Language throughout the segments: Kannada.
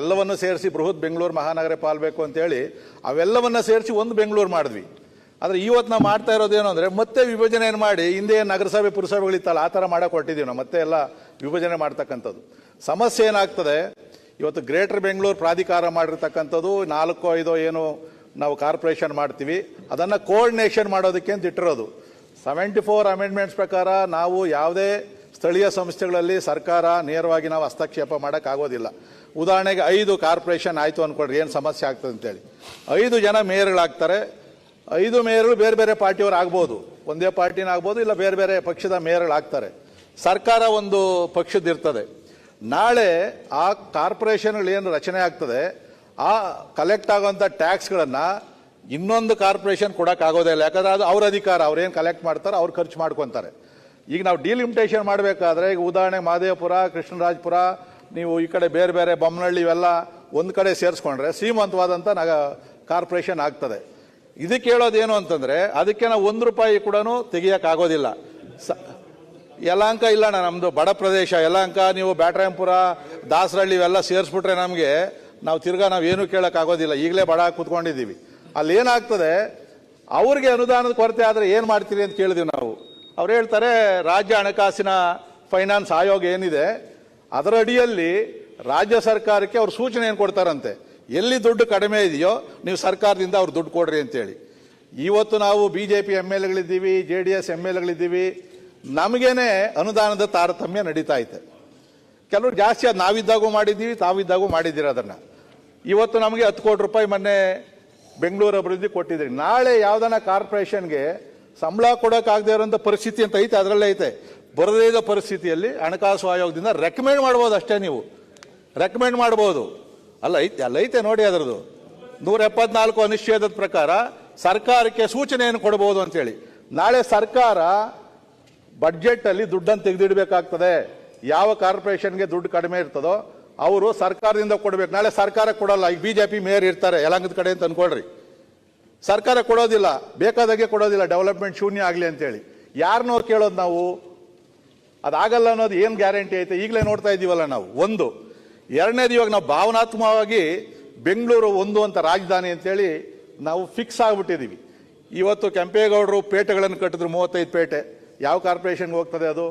ಎಲ್ಲವನ್ನು ಸೇರಿಸಿ ಬೃಹತ್ ಬೆಂಗಳೂರು ಮಹಾನಗರ ಪಾಲ್ಬೇಕು ಅಂತೇಳಿ ಅವೆಲ್ಲವನ್ನು ಸೇರಿಸಿ ಒಂದು ಬೆಂಗಳೂರು ಮಾಡಿದ್ವಿ. ಆದರೆ ಇವತ್ತು ನಾವು ಮಾಡ್ತಾ ಇರೋದೇನು ಅಂದರೆ ಮತ್ತೆ ವಿಭಜನೆಯನ್ನು ಮಾಡಿ ಹಿಂದೆ ನಗರಸಭೆ ಪುರಸಭೆಗಳಿತ್ತಲ್ಲ ಆ ಥರ ಮಾಡಕ್ಕೆ ಹೊರಟಿದ್ದೀವಿ ನಾವು, ಮತ್ತೆ ಎಲ್ಲ ವಿಭಜನೆ ಮಾಡ್ತಕ್ಕಂಥದ್ದು. ಸಮಸ್ಯೆ ಏನಾಗ್ತದೆ, ಇವತ್ತು ಗ್ರೇಟರ್ ಬೆಂಗಳೂರು ಪ್ರಾಧಿಕಾರ ಮಾಡಿರ್ತಕ್ಕಂಥದ್ದು, ನಾಲ್ಕು, ಐದೋ ಏನು ನಾವು ಕಾರ್ಪೊರೇಷನ್ ಮಾಡ್ತೀವಿ, ಅದನ್ನು ಕೋಆರ್ಡಿನೇಷನ್ ಮಾಡೋದಕ್ಕೆ ಅಂತ ಇಟ್ಟಿರೋದು. ಸೆವೆಂಟಿ ಫೋರ್ ಅಮೆಂಡ್ಮೆಂಟ್ಸ್ ಪ್ರಕಾರ ನಾವು ಯಾವುದೇ ಸ್ಥಳೀಯ ಸಂಸ್ಥೆಗಳಲ್ಲಿ ಸರ್ಕಾರ ನೇರವಾಗಿ ನಾವು ಹಸ್ತಕ್ಷೇಪ ಮಾಡೋಕ್ಕಾಗೋದಿಲ್ಲ. ಉದಾಹರಣೆಗೆ ಐದು ಕಾರ್ಪೊರೇಷನ್ ಆಯಿತು ಅಂದ್ಕೊಳ್ರಿ ಏನು ಸಮಸ್ಯೆ ಆಗ್ತದೆ ಅಂತೇಳಿ. ಐದು ಜನ ಮೇಯರ್ಗಳಾಗ್ತಾರೆ. ಐದು ಮೇಯರ್ಗಳು ಬೇರೆ ಬೇರೆ ಪಾರ್ಟಿಯವರು ಆಗ್ಬೋದು. ಒಂದೇ ಪಾರ್ಟಿನ ಆಗ್ಬೋದು, ಇಲ್ಲ ಬೇರೆ ಬೇರೆ ಪಕ್ಷದ ಮೇಯರ್ಗಳಾಗ್ತಾರೆ. ಸರ್ಕಾರ ಒಂದು ಪಕ್ಷದಿರ್ತದೆ ನಾಳೆ ಆ ಕಾರ್ಪೊರೇಷನ್ಗಳು ಏನು ರಚನೆ ಆಗ್ತದೆ, ಆ ಕಲೆಕ್ಟ್ ಆಗುವಂಥ ಟ್ಯಾಕ್ಸ್ಗಳನ್ನು ಇನ್ನೊಂದು ಕಾರ್ಪೊರೇಷನ್ ಕೊಡೋಕ್ಕಾಗೋದೇ ಇಲ್ಲ. ಯಾಕಂದ್ರೆ ಅದು ಅವ್ರ ಅಧಿಕಾರ ಅವ್ರೇನು ಕಲೆಕ್ಟ್ ಮಾಡ್ತಾರೆ ಅವ್ರು ಖರ್ಚು ಮಾಡ್ಕೊತಾರೆ. ಈಗ ನಾವು ಡಿಲಿಮಿಟೇಷನ್ ಮಾಡಬೇಕಾದ್ರೆ ಈಗ ಉದಾಹರಣೆ ಮಹದೇವಪುರ ಕೃಷ್ಣರಾಜಪುರ, ನೀವು ಈ ಕಡೆ ಬೇರೆ ಬೇರೆ ಬೊಮ್ಮನಹಳ್ಳಿ ಇವೆಲ್ಲ ಒಂದು ಕಡೆ ಸೇರಿಸ್ಕೊಂಡ್ರೆ ಸೀಮಂತವಾದಂಥ ನಗ ಕಾರ್ಪೊರೇಷನ್ ಆಗ್ತದೆ. ಇದಕ್ಕೆ ಹೇಳೋದೇನು ಅಂತಂದರೆ ಅದಕ್ಕೆ ನಾವು ಒಂದು ರೂಪಾಯಿ ಕೂಡ ತೆಗಿಯೋಕ್ಕಾಗೋದಿಲ್ಲ ಸ ಯಲಾಂಕ ಇಲ್ಲ ನಮ್ಮದು ಬಡ ಪ್ರದೇಶ ಯಲಾಂಕ ನೀವು ಬ್ಯಾಟ್ರಾಯಂಪುರ ದಾಸರಳ್ಳಿ ಇವೆಲ್ಲ ಸೇರಿಸ್ಬಿಟ್ರೆ ನಮಗೆ ನಾವು ತಿರ್ಗಾ ನಾವು ಏನು ಕೇಳೋಕ್ಕಾಗೋದಿಲ್ಲ ಈಗಲೇ ಬಡ ಕೂತ್ಕೊಂಡಿದ್ದೀವಿ. ಅಲ್ಲಿ ಏನಾಗ್ತದೆ ಅವ್ರಿಗೆ ಅನುದಾನದ ಕೊರತೆ ಆದರೆ ಏನು ಮಾಡ್ತೀರಿ ಅಂತ ಕೇಳಿದ್ವಿ ನಾವು. ಅವ್ರು ಹೇಳ್ತಾರೆ, ರಾಜ್ಯ ಹಣಕಾಸಿನ ಫೈನಾನ್ಸ್ ಆಯೋಗ ಏನಿದೆ ಅದರ ಅಡಿಯಲ್ಲಿ ರಾಜ್ಯ ಸರ್ಕಾರಕ್ಕೆ ಅವ್ರು ಸೂಚನೆ ಏನು ಕೊಡ್ತಾರಂತೆ? ಎಲ್ಲಿ ದುಡ್ಡು ಕಡಿಮೆ ಇದೆಯೋ, ನೀವು ಸರ್ಕಾರದಿಂದ ಅವ್ರು ದುಡ್ಡು ಕೊಡ್ರಿ ಅಂತೇಳಿ. ಇವತ್ತು ನಾವು B J P M L ಎಗಳಿದ್ದೀವಿ J D S M L ಎಗಳಿದ್ದೀವಿ ನಮಗೇನೆ ಅನುದಾನದ ತಾರತಮ್ಯ ನಡೀತಾ ಐತೆ. ಕೆಲವರು ಜಾಸ್ತಿ ಅದು ನಾವಿದ್ದಾಗೂ ಮಾಡಿದ್ದೀವಿ, ತಾವಿದ್ದಾಗೂ ಮಾಡಿದ್ದೀರಿ ಅದನ್ನು. ಇವತ್ತು ನಮಗೆ ಹತ್ತು ಕೋಟಿ ರೂಪಾಯಿ ಮೊನ್ನೆ ಬೆಂಗಳೂರು ಅಭಿವೃದ್ಧಿ ಕೊಟ್ಟಿದ್ದೀರಿ ನಾಳೆ ಯಾವ್ದನ ಕಾರ್ಪೊರೇಷನ್ಗೆ ಸಂಬಳ ಕೊಡೋಕ್ಕಾಗದೇ ಇರೋಂಥ ಪರಿಸ್ಥಿತಿ ಅಂತ ಐತೆ, ಅದರಲ್ಲೇ ಐತೆ. ಬರದೇ ಇದ್ದ ಪರಿಸ್ಥಿತಿಯಲ್ಲಿ ಹಣಕಾಸು ಆಯೋಗದಿಂದ ರೆಕಮೆಂಡ್ ಮಾಡ್ಬೋದು ಅಷ್ಟೇ ನೀವು. ರೆಕಮೆಂಡ್ ಮಾಡ್ಬೋದು. ಅಲ್ಲ, ಐತೆ ಅಲ್ಲ ಐತೆ ನೋಡಿ ಅದರದ್ದು. ನೂರ ಎಪ್ಪತ್ನಾಲ್ಕು ಅನಿಶ್ಚೇದದ ಪ್ರಕಾರ ಸರ್ಕಾರಕ್ಕೆ ಸೂಚನೆಯನ್ನು ಕೊಡಬಹುದು ಅಂತೇಳಿ ನಾಳೆ ಸರ್ಕಾರ ಬಡ್ಜೆಟಲ್ಲಿ ದುಡ್ಡನ್ನು ತೆಗೆದಿಡಬೇಕಾಗ್ತದೆ. ಯಾವ ಕಾರ್ಪೊರೇಷನ್ಗೆ ದುಡ್ಡು ಕಡಿಮೆ ಇರ್ತದೋ, ಅವರು ಸರ್ಕಾರದಿಂದ ಕೊಡಬೇಕು. ನಾಳೆ ಸರ್ಕಾರ ಕೊಡಲ್ಲ. ಈಗ ಬಿ ಜೆ ಪಿ ಮೇಯರ್ ಇರ್ತಾರೆ ಯಲಂಗದ ಕಡೆ ಅಂತ ಅನ್ಕೊಳ್ರಿ. ಸರ್ಕಾರ ಕೊಡೋದಿಲ್ಲ, ಬೇಕಾದಾಗೆ ಕೊಡೋದಿಲ್ಲ ಡೆವಲಪ್ಮೆಂಟ್ ಶೂನ್ಯ ಆಗಲಿ ಅಂತೇಳಿ. ಯಾರನ್ನೋ ಕೇಳೋದು ನಾವು? ಅದಾಗಲ್ಲ ಅನ್ನೋದು ಏನು ಗ್ಯಾರಂಟಿ ಐತೆ? ಈಗಲೇ ನೋಡ್ತಾ ಇದ್ದೀವಲ್ಲ ನಾವು, ಒಂದು. ಎರಡನೇದು ಇವಾಗ ನಾವು ಭಾವನಾತ್ಮಕವಾಗಿ ಬೆಂಗಳೂರು ಒಂದು ಅಂತ ರಾಜಧಾನಿ ಅಂತೇಳಿ ನಾವು ಫಿಕ್ಸ್ ಆಗಿಬಿಟ್ಟಿದ್ದೀವಿ ಇವತ್ತು ಕೆಂಪೇಗೌಡರು ಪೇಟೆಗಳನ್ನು ಕಟ್ಟಿದ್ರು, ಮೂವತ್ತೈದು ಪೇಟೆ. ಯಾವ ಕಾರ್ಪೊರೇಷನ್ಗೆ ಹೋಗ್ತದೆ ಅದು?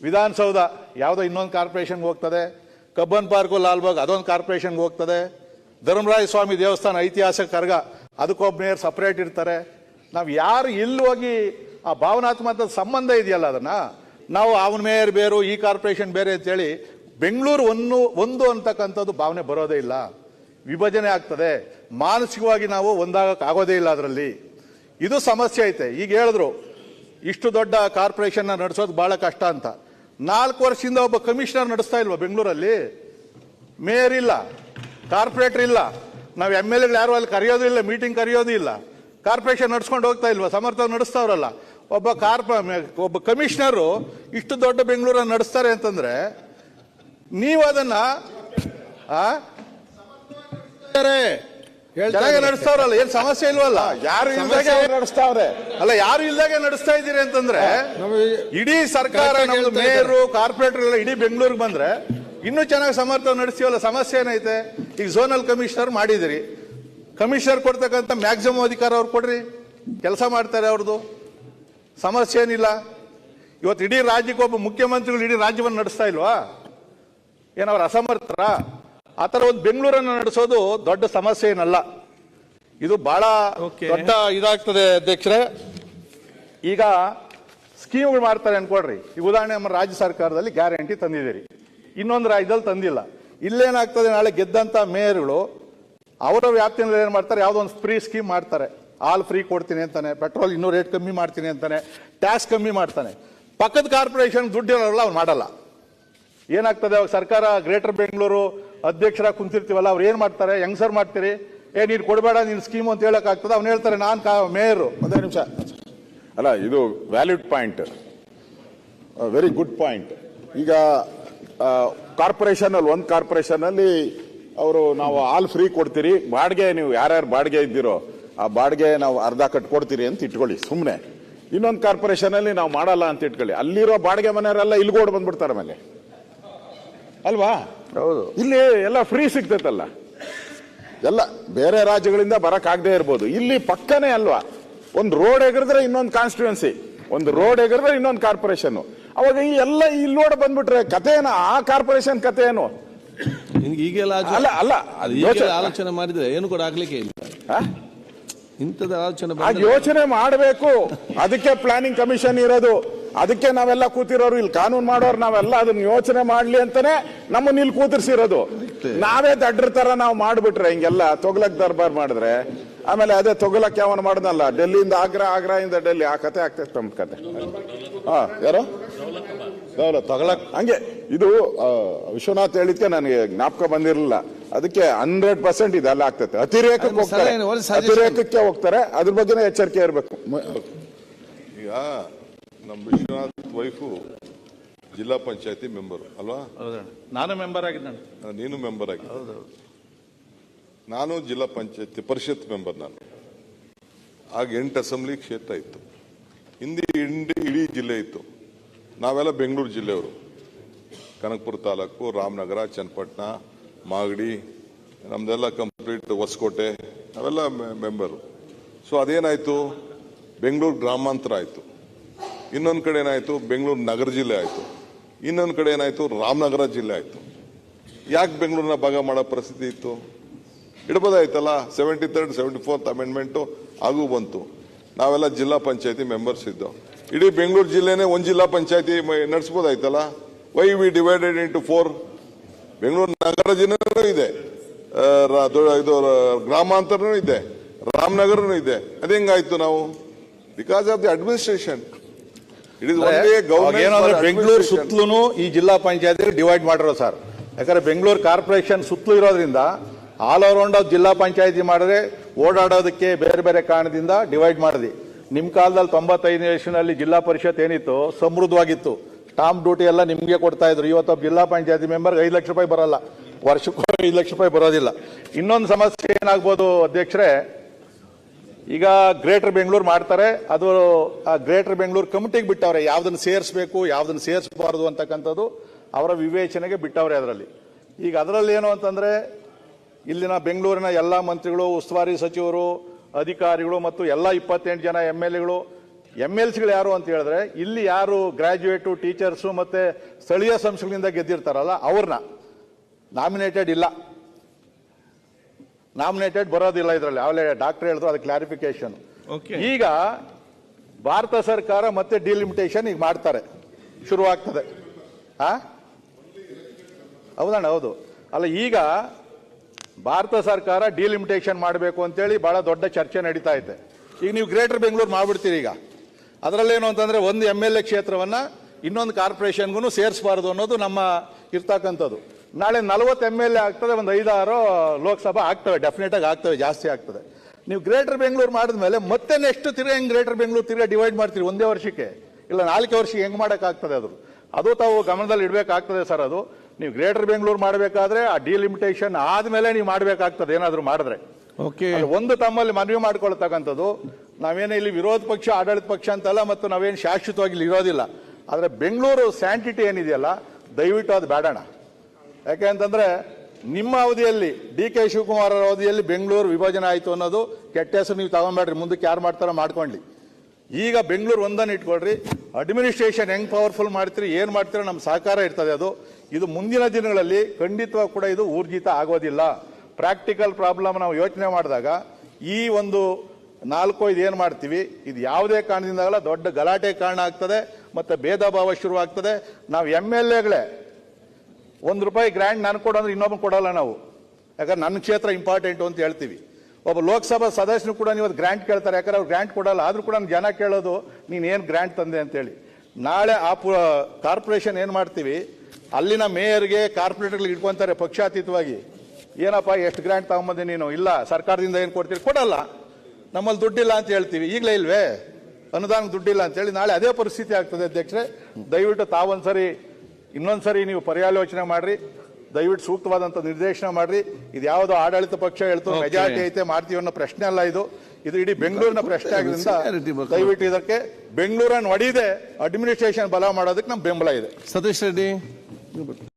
ವಿಧಾನಸೌಧ, ಯಾವುದೋ ಇನ್ನೊಂದು ಕಾರ್ಪೊರೇಷನ್ಗೆ ಹೋಗ್ತದೆ. ಕಬ್ಬನ್ ಪಾರ್ಕು, ಲಾಲ್ಬಾಗ್, ಅದೊಂದು ಕಾರ್ಪೊರೇಷನ್ಗೆ ಹೋಗ್ತದೆ. ಧರ್ಮರಾಯ ಸ್ವಾಮಿ ದೇವಸ್ಥಾನ ಐತಿಹಾಸಿಕ ಕರ್ಗ ಅದಕ್ಕೊಬ್ಬ ಮೇಯರ್ ಸಪ್ರೇಟ್ ಇರ್ತಾರೆ. ನಾವು ಯಾರು ಇಲ್ಲಿ ಹೋಗಿ ಆ ಭಾವನಾತ್ಮಕ ಸಂಬಂಧ ಇದೆಯಲ್ಲ ಅದನ್ನು? ನಾವು ಅವನ ಮೇಯರ್ ಬೇರು, ಈ ಕಾರ್ಪೊರೇಷನ್ ಬೇರೆ ಅಂತೇಳಿ ಬೆಂಗಳೂರು ಒಂದು ಒಂದು ಅಂತಕ್ಕಂಥದ್ದು ಭಾವನೆ ಬರೋದೇ ಇಲ್ಲ. ವಿಭಜನೆ ಆಗ್ತದೆ. ಮಾನಸಿಕವಾಗಿ ನಾವು ಒಂದಾಗಕ್ಕೆ ಆಗೋದೇ ಇಲ್ಲ ಅದರಲ್ಲಿ. ಇದು ಸಮಸ್ಯೆ ಐತೆ. ಈಗ ಹೇಳಿದ್ರು, ಇಷ್ಟು ದೊಡ್ಡ ಕಾರ್ಪೊರೇಷನ್ ನಡೆಸೋದು ಬಹಳ ಕಷ್ಟ ಅಂತ. ನಾಲ್ಕು ವರ್ಷದಿಂದ ಒಬ್ಬ ಕಮಿಷನರ್ ನಡೆಸ್ತಾ ಇಲ್ವಾ ಬೆಂಗಳೂರಲ್ಲಿ? ಮೇಯರ್ ಇಲ್ಲ, ಕಾರ್ಪೊರೇಟರ್ ಇಲ್ಲ. ನಾವು ಎಂ ಎಲ್ ಎಗಳು ಯಾರು ಅಲ್ಲಿ ಕರೆಯೋದು ಇಲ್ಲ ಮೀಟಿಂಗ್ ಕರೆಯೋದು ಇಲ್ಲ. ಕಾರ್ಪೊರೇಷನ್ ನಡ್ಸ್ಕೊಂಡು ಹೋಗ್ತಾ ಇಲ್ವಾ? ಸಮರ್ಥ ನಡೆಸ್ತಾವ್ರಲ್ಲ. ಒಬ್ಬ ಕಾರ್ಪ ಒಬ್ಬ ಕಮಿಷನರು ಇಷ್ಟು ದೊಡ್ಡ ಬೆಂಗಳೂರನ್ನು ನಡೆಸ್ತಾರೆ ಅಂತಂದ್ರೆ ನೀವು ಅದನ್ನ? ಚೆನ್ನಾಗಿ ನಡೆಸ್ತಾವ್ರಲ್ಲ ಏನ್ ಸಮಸ್ಯೆ ಇಲ್ವಲ್ಲ? ಯಾರು ಇಲ್ದಾಗೆ ನಡೆಸ್ತಾವ್ರೆ? ಅಲ್ಲ ಯಾರು ಇಲ್ದಾಗೆ ನಡೆಸ್ತಾ ಇದ್ದೀರಿ ಅಂತಂದ್ರೆ ಇಡೀ ಸರ್ಕಾರ ಮೇಯರು ಕಾರ್ಪೊರೇಟರ್ ಎಲ್ಲ ಇಡೀ ಬೆಂಗಳೂರಿಗೆ ಬಂದ್ರೆ ಇನ್ನೂ ಚೆನ್ನಾಗಿ ಸಮರ್ಥ ನಡೆಸ್ತೀವಲ್ಲ ಸಮಸ್ಯೆ ಏನೈತೆ? ಈಗ ಝೋನಲ್ ಕಮಿಷನರ್ ಮಾಡಿದಿರಿ. ಕಮಿಷನರ್ ಕೊಡ್ತಕ್ಕಂಥ ಮ್ಯಾಕ್ಸಿಮಮ್ ಅಧಿಕಾರ ಅವ್ರು ಕೊಡ್ರಿ. ಕೆಲಸ ಮಾಡ್ತಾರೆ ಅವ್ರದ್ದು ಸಮಸ್ಯೆ ಏನಿಲ್ಲ. ಇವತ್ತು ಇಡೀ ರಾಜ್ಯಕ್ಕೆ ಒಬ್ಬ ಮುಖ್ಯಮಂತ್ರಿಗಳು ಇಡೀ ರಾಜ್ಯವನ್ನು ನಡೆಸ್ತಾ ಇಲ್ವಾ? ಏನವ್ರ ಅಸಮರ್ಥರ? ಆ ಥರ ಒಂದು ಬೆಂಗಳೂರನ್ನು ನಡೆಸೋದು ದೊಡ್ಡ ಸಮಸ್ಯೆ ಏನಲ್ಲ. ಇದು ಭಾಳ. ದೊಡ್ಡ ಇದಾಗ್ತದೆ ಅಧ್ಯಕ್ಷರೇ. ಈಗ ಸ್ಕೀಮ್ಗಳು ಮಾಡ್ತಾರೆ ಅನ್ಕೊಡ್ರಿ ಈ ಉದಾಹರಣೆ ನಮ್ಮ ರಾಜ್ಯ ಸರ್ಕಾರದಲ್ಲಿ ಗ್ಯಾರಂಟಿ ತಂದಿದ್ದೀರಿ. ಇನ್ನೊಂದು ರಾಜ್ಯದಲ್ಲಿ ತಂದಿಲ್ಲ. ಇಲ್ಲೇನಾಗ್ತದೆ ನಾಳೆ ಗೆದ್ದಂತ ಮೇಯರ್ಗಳು, ಅವರ ವ್ಯಾಪ್ತಿಯಲ್ಲಿ ಏನು ಮಾಡ್ತಾರೆ, ಯಾವುದೋ ಒಂದು ಫ್ರೀ ಸ್ಕೀಮ್ ಮಾಡ್ತಾರೆ. ಹಾಲ್ ಫ್ರೀ ಕೊಡ್ತೀನಿ ಅಂತಾನೆ ಪೆಟ್ರೋಲ್ ಇನ್ನೂ ರೇಟ್ ಕಮ್ಮಿ ಮಾಡ್ತೀನಿ ಅಂತಾನೆ ಟ್ಯಾಕ್ಸ್ ಕಮ್ಮಿ ಮಾಡ್ತಾನೆ. ಪಕ್ಕದ ಕಾರ್ಪೊರೇಷನ್ ದುಡ್ಡು ಇರೋಲ್ಲ ಅವ್ನು ಮಾಡಲ್ಲ. ಏನಾಗ್ತದೆ ಅವಾಗ ಸರ್ಕಾರ ಗ್ರೇಟರ್ ಬೆಂಗಳೂರು ಅಧ್ಯಕ್ಷರಾಗಿ ಕುಂತಿರ್ತೀವಲ್ಲ, ಅವ್ರು ಏನು ಮಾಡ್ತಾರೆ ಹೆಂಗ್ಸರ್ ಮಾಡ್ತೀರಿ, ಏ, ನೀನು ಕೊಡಬೇಡ, ನೀನು ಸ್ಕೀಮ್ ಅಂತ ಹೇಳೋಕ್ಕಾಗ್ತದೆ. ಅವ್ನು ಹೇಳ್ತಾರೆ, ನಾನ್ ಮೇಯರು. ಒಂದೇ ನಿಮಿಷ. ಅಲ್ಲ, ಇದು valid point very good point ಈಗ ಕಾರ್ಪೊರೇಷನ್ ಅಲ್ಲಿ ಒಂದು ಕಾರ್ಪೊರೇಷನ್ ಅಲ್ಲಿ ಅವರು ನಾವು ಆಲ್ ಫ್ರೀ ಕೊಡ್ತೀರಿ. ಬಾಡಿಗೆ ನೀವು ಯಾರ್ಯಾರು ಬಾಡಿಗೆ ಇದ್ದೀರೋ ಆ ಬಾಡಿಗೆ ನಾವು ಅರ್ಧ ಕಟ್ಕೊಡ್ತೀರಿ ಅಂತ ಇಟ್ಕೊಳ್ಳಿ ಸುಮ್ಮನೆ ಇನ್ನೊಂದು ಕಾರ್ಪೊರೇಷನ್ ಅಲ್ಲಿ ನಾವು ಮಾಡಲ್ಲ ಅಂತ ಇಟ್ಕೊಳ್ಳಿ. ಅಲ್ಲಿರೋ ಬಾಡಿಗೆ ಮನೆಯವರೆಲ್ಲ ಇಲ್ಗೋಡ್ ಬಂದ್ಬಿಡ್ತಾರೆ ಮೇಲೆ ಅಲ್ವಾ? ಹೌದು. ಇಲ್ಲಿ ಎಲ್ಲ ಫ್ರೀ ಸಿಗ್ತೈತಲ್ಲ. ಎಲ್ಲ ಬೇರೆ ರಾಜ್ಯಗಳಿಂದ ಬರಕ್ ಆಗದೆ ಇರ್ಬೋದು. ಇಲ್ಲಿ ಪಕ್ಕನೇ ಅಲ್ವಾ? ಒಂದು ರೋಡ್ ಎಗರಿದ್ರೆ ಇನ್ನೊಂದು ಕಾನ್ಸ್ಟಿಟ್ಯೂನ್ಸಿ ಒಂದು ರೋಡ್ ಎಗರಿದ್ರೆ ಇನ್ನೊಂದು ಕಾರ್ಪೊರೇಷನ್ ಅವಾಗ ಈ ಎಲ್ಲ ಇಲ್ಲೋಡ ಬಂದ್ಬಿಟ್ರೆ ಕತೆ ಏನ ಆ ಕಾರ್ಪೊರೇಷನ್ ಕತೆ ಏನು ಈಗೆಲ್ಲ ಅಲ್ಲ ಅಲ್ಲ ಅದು ಯೋಚನೆ- ಆಲೋಚನೆ ಮಾಡಿದ್ರೆ ಏನು ಕೂಡ ಆಗ್ಲಿಕ್ಕೆ ಇಲ್ಲ. ಇಂಥದ ಆಲೋಚನೆ ಯೋಚನೆ ಮಾಡಬೇಕು. ಅದಕ್ಕೆ ಪ್ಲಾನಿಂಗ್ ಕಮಿಷನ್ ಇರೋದು. ಅದಕ್ಕೆ ನಾವೆಲ್ಲ ಕೂತಿರೋರು ಇಲ್ಲಿ ಕಾನೂನು ಮಾಡೋರು ನಾವೆಲ್ಲ ಅದನ್ನ ಯೋಚನೆ ಮಾಡ್ಲಿ ಅಂತಾನೆ ನಮ್ಮನ್ನ ಇಲ್ಲಿ ಕೂತಿರ್ಸಿರೋದು. ನಾವೇ ದಡ್ರ ತರ ನಾವು ಮಾಡ್ಬಿಟ್ರೆ ಹಿಂಗೆಲ್ಲ ತೊಗಲಕ್ ದರ್ಬಾರ್ ಮಾಡಿದ್ರೆ ಆಮೇಲೆ ಅದೇ ತೊಗಲಕ್ ಯಾವನ್ ಮಾಡ್ದಲ್ಲ ಡೆಲ್ಲಿಯಿಂದ ಆಗ್ರಾ ಇಂದ ಡೆಲ್ಲಿ ಆ ಕತೆ ಆಗ್ತೈತೆ ನಮ್ ಕತೆ. ಹಾ ಯಾರು? ತಗೊಳಕ್ ಹಂಗೆ ಇದು ವಿಶ್ವನಾಥ್ ಹೇಳಿದ್ಕೆ ನನಗೆ ಜ್ಞಾಪಕ ಬಂದಿರಲಿಲ್ಲ. ಅದಕ್ಕೆ ಹಂಡ್ರೆಡ್ ಪರ್ಸೆಂಟ್ ಇದೆಲ್ಲ ಆಗ್ತೈತೆ. ಅತಿರೇಕಕ್ಕೆ ಹೋಗ್ತಾರೆ. ಅತಿರೇಕಕ್ಕೆ ಹೋಗ್ತಾರೆ. ಅದ್ರ ಬಗ್ಗೆನೇ ಎಚ್ಚರಿಕೆ ಇರಬೇಕು. ಈಗ ನಮ್ಮ ವಿಶ್ವನಾಥ್ ವೈಫು ಜಿಲ್ಲಾ ಪಂಚಾಯತಿ ಮೆಂಬರ್ ಅಲ್ವಾ? ಹೌದಣ್ಣ. ನಾನು ಮೆಂಬರ್ ಆಗಿದ್ದಾನೆ ಆ, ನೀನು ಮೆಂಬರ್ ಆಗಿ ನಾನು ಜಿಲ್ಲಾ ಪಂಚಾಯತಿ ಪರಿಷತ್ ಮೆಂಬರ್ ನಾನು. ಆಗ ಎಂಟು ಅಸೆಂಬ್ಲಿ ಕ್ಷೇತ್ರ ಇತ್ತು. ಹಿಂದೆ ಇಂಡಿ ಇಡೀ ಜಿಲ್ಲೆ ಇತ್ತು. ನಾವೆಲ್ಲ ಬೆಂಗಳೂರು ಜಿಲ್ಲೆಯವರು. ಕನಕಪುರ ತಾಲೂಕು, ರಾಮನಗರ, ಚನ್ನಪಟ್ಟಣ, ಮಾಗಡಿ, ನಮ್ದೆಲ್ಲ ಕಂಪ್ಲೀಟ್ ಹೊಸಕೋಟೆ, ನಾವೆಲ್ಲ ಮೆಂಬರು. ಸೊ ಅದೇನಾಯಿತು? ಬೆಂಗಳೂರು ಗ್ರಾಮಾಂತರ ಆಯಿತು. ಇನ್ನೊಂದು ಕಡೆ ಏನಾಯಿತು? ಬೆಂಗಳೂರು ನಗರ ಜಿಲ್ಲೆ ಆಯಿತು. ಇನ್ನೊಂದು ಕಡೆ ಏನಾಯಿತು? ರಾಮನಗರ ಜಿಲ್ಲೆ ಆಯಿತು. ಯಾಕೆ ಬೆಂಗಳೂರಿನ ಭಾಗ ಮಾಡೋ ಪರಿಸ್ಥಿತಿ ಇತ್ತು? ಇಡ್ಬೋದಾಯ್ತಲ್ಲ? Seventy third seventy fourth amendment ಆಗೂ ಬಂತು. ನಾವೆಲ್ಲ ಜಿಲ್ಲಾ ಪಂಚಾಯತಿ ಮೆಂಬರ್ಸ್ ಇದ್ದವು ಇಡೀ ಬೆಂಗಳೂರು ಜಿಲ್ಲೆನೇ ಒಂದು ಜಿಲ್ಲಾ ಪಂಚಾಯತಿ ನಡೆಸ್ಬೋದಾಯ್ತಲ್ಲ? Why we divided into four Bengaluru ನಗರ ಜಿಲ್ಲೆನೂ ಇದೆ. ಇದು ಗ್ರಾಮಾಂತರನೂ ಇದೆ. ರಾಮನಗರನೂ ಇದೆ. ಅದೆಂಗಾಯ್ತು ನಾವು? ಬಿಕಾಸ್ ಆಫ್ ದಿ ಅಡ್ಮಿನಿಸ್ಟ್ರೇಷನ್ ಏನಂದ್ರೆ ಬೆಂಗಳೂರು ಸುತ್ತಲೂ ಈ ಜಿಲ್ಲಾ ಪಂಚಾಯತಿ ಡಿವೈಡ್ ಮಾಡಿರೋ ಸರ್. ಯಾಕಂದ್ರೆ ಬೆಂಗಳೂರು ಕಾರ್ಪೊರೇಷನ್ ಸುತ್ತಲೂ ಇರೋದ್ರಿಂದ ಆಲ್ ಆಫ್ ಜಿಲ್ಲಾ ಪಂಚಾಯತಿ ಮಾಡಿದ್ರೆ ಓಡಾಡೋದಕ್ಕೆ ಬೇರೆ ಬೇರೆ ಕಾರಣದಿಂದ ಡಿವೈಡ್ ಮಾಡಿದ್ವಿ ನಿಮ್ಮ ಕಾಲದಲ್ಲಿ ತೊಂಬತ್ತೈದನೇ ವರ್ಷದಲ್ಲಿ ಜಿಲ್ಲಾ ಪರಿಷತ್ ಏನಿತ್ತು? ಸಮೃದ್ಧವಾಗಿತ್ತು. ಸ್ಟಾಂಪ್ ಡ್ಯೂಟಿ ಎಲ್ಲ ನಿಮಗೆ ಕೊಡ್ತಾ ಇದ್ರು. ಇವತ್ತು ಜಿಲ್ಲಾ ಪಂಚಾಯತಿ ಮೆಂಬರ್ಗೆ ಐದು ಲಕ್ಷ ರೂಪಾಯಿ ಬರಲ್ಲ. ವರ್ಷಕ್ಕೂ ಐದು ಲಕ್ಷ ರೂಪಾಯಿ ಬರೋದಿಲ್ಲ. ಇನ್ನೊಂದು ಸಮಸ್ಯೆ ಏನಾಗ್ಬೋದು ಅಧ್ಯಕ್ಷರೇ, ಈಗ ಗ್ರೇಟರ್ ಬೆಂಗಳೂರು ಮಾಡ್ತಾರೆ. ಅದು, ಆ ಗ್ರೇಟರ್ ಬೆಂಗಳೂರು ಕಮಿಟಿಗೆ ಬಿಟ್ಟವ್ರೆ. ಯಾವ್ದನ್ನು ಸೇರಿಸಬೇಕು, ಯಾವ್ದನ್ನ ಸೇರಿಸಬಾರ್ದು ಅಂತಕ್ಕಂಥದ್ದು ಅವರ ವಿವೇಚನೆಗೆ ಬಿಟ್ಟವ್ರೆ ಅದರಲ್ಲಿ. ಈಗ ಅದರಲ್ಲಿ ಏನು ಅಂತಂದರೆ, ಇಲ್ಲಿನ ಬೆಂಗಳೂರಿನ ಎಲ್ಲ ಮಂತ್ರಿಗಳು, ಉಸ್ತುವಾರಿ ಸಚಿವರು ಅಧಿಕಾರಿಗಳು ಮತ್ತು ಎಲ್ಲ ಇಪ್ಪತ್ತೆಂಟು ಜನ ಎಂ ಎಲ್ ಎಗಳು ಎಂ ಎಲ್ ಸಿಗಳು ಯಾರು ಅಂತ ಹೇಳಿದ್ರೆ ಇಲ್ಲಿ ಯಾರು ಗ್ರಾಜ್ಯುಯೇಟು ಟೀಚರ್ಸು ಮತ್ತೆ ಸ್ಥಳೀಯ ಸಂಸ್ಥೆಗಳಿಂದ ಗೆದ್ದಿರ್ತಾರಲ್ಲ ಅವ್ರನ್ನ. ನಾಮಿನೇಟೆಡ್ ಇಲ್ಲ. ನಾಮಿನೇಟೆಡ್ ಬರೋದಿಲ್ಲ ಇದರಲ್ಲಿ. ಅವಲೇ ಡಾಕ್ಟರ್ ಹೇಳಿದ್ರು ಅದು ಕ್ಲಾರಿಫಿಕೇಶನ್ ಓಕೆ ಈಗ ಭಾರತ ಸರ್ಕಾರ ಮತ್ತೆ ಡಿಲಿಮಿಟೇಷನ್ ಈಗ ಮಾಡ್ತಾರೆ. ಶುರುವಾಗ್ತದೆ. ಹೌದಣ್ಣ ಹೌದು. ಅಲ್ಲ ಈಗ ಭಾರತ ಸರ್ಕಾರ ಡಿಲಿಮಿಟೇಷನ್ ಮಾಡಬೇಕು ಅಂತೇಳಿ ಬಹಳ ದೊಡ್ಡ ಚರ್ಚೆ ನಡೀತಾ ಇದೆ. ಈಗ ನೀವು ಗ್ರೇಟರ್ ಬೆಂಗಳೂರು ಮಾಡಿಬಿಡ್ತೀರಿ ಈಗ. ಅದರಲ್ಲೇನು ಅಂತಂದ್ರೆ ಒಂದು ಎಂ ಎಲ್ ಎ ಕ್ಷೇತ್ರವನ್ನ ಇನ್ನೊಂದು ಕಾರ್ಪೊರೇಷನ್ಗೂ ಸೇರಿಸಬಾರದು ಅನ್ನೋದು ನಮ್ಮ ಇರ್ತಕ್ಕಂಥದ್ದು. ನಾಳೆ ನಲವತ್ತು ಎಂ ಎಲ್ ಎ ಆಗ್ತದೆ, ಒಂದು ಐದಾರು ಲೋಕಸಭಾ ಆಗ್ತವೆ ಡೆಫಿನೆಟ್ ಆಗಿ ಆಗ್ತವೆ, ಜಾಸ್ತಿ ಆಗ್ತದೆ. ನೀವು ಗ್ರೇಟರ್ ಬೆಂಗಳೂರು ಮಾಡಿದ್ಮೇಲೆ ಮತ್ತೆ ನೆಕ್ಸ್ಟ್ ತಿರ್ಗಿ ಹೆಂಗ್ ಗ್ರೇಟರ್ ಬೆಂಗಳೂರು ತಿರ್ಗಿ ಡಿವೈಡ್ ಮಾಡ್ತೀರಿ ಒಂದೇ ವರ್ಷಕ್ಕೆ? ಇಲ್ಲ ನಾಲ್ಕು ವರ್ಷಕ್ಕೆ ಹೆಂಗ್ ಮಾಡೋಕ್ಕಾಗ್ತದೆ ಅದು? ಅದು ತಾವು ಗಮನದಲ್ಲಿ ಇಡಬೇಕಾಗ್ತದೆ ಸರ್ ಅದು. ನೀವು ಗ್ರೇಟರ್ ಬೆಂಗಳೂರು ಮಾಡಬೇಕಾದ್ರೆ ಆ ಡಿಲಿಮಿಟೇಷನ್ ಆದ್ಮೇಲೆ ನೀವು ಮಾಡಬೇಕಾಗ್ತದೆ ಏನಾದರೂ ಮಾಡಿದ್ರೆ. ಓಕೆ ಒಂದು ತಮ್ಮಲ್ಲಿ ಮನವಿ ಮಾಡ್ಕೊಳ್ತಕ್ಕಂಥದ್ದು ನಾವೇನು ಇಲ್ಲಿ ವಿರೋಧ ಪಕ್ಷ ಆಡಳಿತ ಪಕ್ಷ ಅಂತಲ್ಲ ಮತ್ತು ನಾವೇನು ಶಾಶ್ವತವಾಗಿ ಇಲ್ಲಿ ಇರೋದಿಲ್ಲ. ಆದರೆ ಬೆಂಗಳೂರು ಸ್ಯಾಂಟಿಟಿ ಏನಿದೆಯಲ್ಲ ದಯವಿಟ್ಟು ಅದು ಬೇಡಣ ಯಾಕೆ ಅಂತಂದರೆ ನಿಮ್ಮ ಅವಧಿಯಲ್ಲಿ ಡಿ ಕೆ ಶಿವಕುಮಾರ್ ಅವರ ಅವಧಿಯಲ್ಲಿ ಬೆಂಗಳೂರು ವಿಭಜನೆ ಆಯಿತು ಅನ್ನೋದು ಕೆಟ್ಟ ಹೆಸರು ನೀವು ತಗೊಂಬೇಡ್ರಿ ಮುಂದಕ್ಕೆ ಯಾರು ಮಾಡ್ತಾರೋ ಮಾಡ್ಕೊಳ್ಳಿ ಈಗ ಬೆಂಗಳೂರು ಒಂದನ್ನು ಇಟ್ಕೊಳ್ರಿ ಅಡ್ಮಿನಿಸ್ಟ್ರೇಷನ್ ಹೆಂಗ್ ಪವರ್ಫುಲ್ ಮಾಡ್ತೀರಿ ಏನು ಮಾಡ್ತೀರೋ ನಮ್ಮ ಸಹಕಾರ ಇರ್ತದೆ ಅದು. ಇದು ಮುಂದಿನ ದಿನಗಳಲ್ಲಿ ಖಂಡಿತವಾಗಿ ಕೂಡ ಇದು ಊರ್ಜಿತ ಆಗೋದಿಲ್ಲ. ಪ್ರಾಕ್ಟಿಕಲ್ ಪ್ರಾಬ್ಲಮ್ ನಾವು ಯೋಚನೆ ಮಾಡಿದಾಗ ಈ ಒಂದು ನಾಲ್ಕು ಇದು ಏನು ಮಾಡ್ತೀವಿ, ಇದು ಯಾವುದೇ ಕಾರಣದಿಂದಾಗಲ್ಲ ದೊಡ್ಡ ಗಲಾಟೆ ಕಾರಣ ಆಗ್ತದೆ ಮತ್ತು ಭೇದ ಭಾವ ಶುರುವಾಗ್ತದೆ ನಾವು ಎಂ ಎಲ್ ಎಗಳೇ, ಒಂದು ರೂಪಾಯಿ ಗ್ರ್ಯಾಂಡ್ ನಾನು ಕೊಡೋದ್ರೆ ಇನ್ನೊಬ್ಬ ಕೊಡೋಲ್ಲ ನಾವು. ಯಾಕಂದ್ರೆ ನನ್ನ ಕ್ಷೇತ್ರ ಇಂಪಾರ್ಟೆಂಟು ಅಂತ ಹೇಳ್ತೀವಿ. ಒಬ್ಬ ಲೋಕಸಭಾ ಸದಸ್ಯನು ಕೂಡ ನೀವು ಗ್ರ್ಯಾಂಟ್ ಕೇಳ್ತಾರೆ. ಯಾಕಂದ್ರೆ ಅವ್ರು ಗ್ರ್ಯಾಂಟ್ ಕೊಡಲ್ಲ, ಆದರೂ ಕೂಡ ಜನ ಕೇಳೋದು, ನೀನು ಏನು ಗ್ರ್ಯಾಂಟ್ ತಂದೆ ಅಂತೇಳಿ. ನಾಳೆ ಆ ಕಾರ್ಪೊರೇಷನ್ ಏನು ಮಾಡ್ತೀವಿ ಅಲ್ಲಿನ ಮೇಯರ್ಗೆ ಕಾರ್ಪೊರೇಟರ್ಗಳಿಗೆ ಇಟ್ಕೊಂತಾರೆ ಪಕ್ಷಾತೀತವಾಗಿ. ಏನಪ್ಪ ಎಷ್ಟು ಗ್ರ್ಯಾಂಟ್ ತಗೊಂಬಂದೆ ನೀನು? ಇಲ್ಲ ಸರ್ಕಾರದಿಂದ ಏನು ಕೊಡ್ತೀರಿ? ಕೊಡಲ್ಲ. ನಮ್ಮಲ್ಲಿ ದುಡ್ಡಿಲ್ಲ ಅಂತ ಹೇಳ್ತೀವಿ. ಈಗಲೇ ಇಲ್ವೇ? ಅನುದಾನ ದುಡ್ಡಿಲ್ಲ ಅಂತೇಳಿ ನಾಳೆ ಅದೇ ಪರಿಸ್ಥಿತಿ ಆಗ್ತದೆ ಅಧ್ಯಕ್ಷರೇ. ದಯವಿಟ್ಟು ತಾವೊಂದ್ಸರಿ ಇನ್ನೊಂದ್ಸರಿ ನೀವು ಪರ್ಯಾಲೋಚನೆ ಮಾಡ್ರಿ. ದಯವಿಟ್ಟು ಸೂಕ್ತವಾದಂಥ ನಿರ್ದೇಶನ ಮಾಡ್ರಿ. ಇದು ಯಾವುದೋ ಆಡಳಿತ ಪಕ್ಷ ಹೇಳ್ತು. ಮೆಜಾರಿಟಿ ಐತೆ ಮಾಡ್ತೀವಿ ಅನ್ನೋ ಪ್ರಶ್ನೆ ಅಲ್ಲ ಇದು. ಇದು ಇಡೀ ಬೆಂಗಳೂರಿನ ಪ್ರಶ್ನೆ ಆಗಿದ್ರಿಂದ. ದಯವಿಟ್ಟು ಇದಕ್ಕೆ ಬೆಂಗಳೂರನ್ನು ಒಡೀದೆ ಅಡ್ಮಿನಿಸ್ಟ್ರೇಷನ್ ಬಲ ಮಾಡೋದಕ್ಕೆ ನಮ್ಮ ಬೆಂಬಲ ಇದೆ. ಸತೀಶ್ ರೆಡ್ಡಿ. виборів.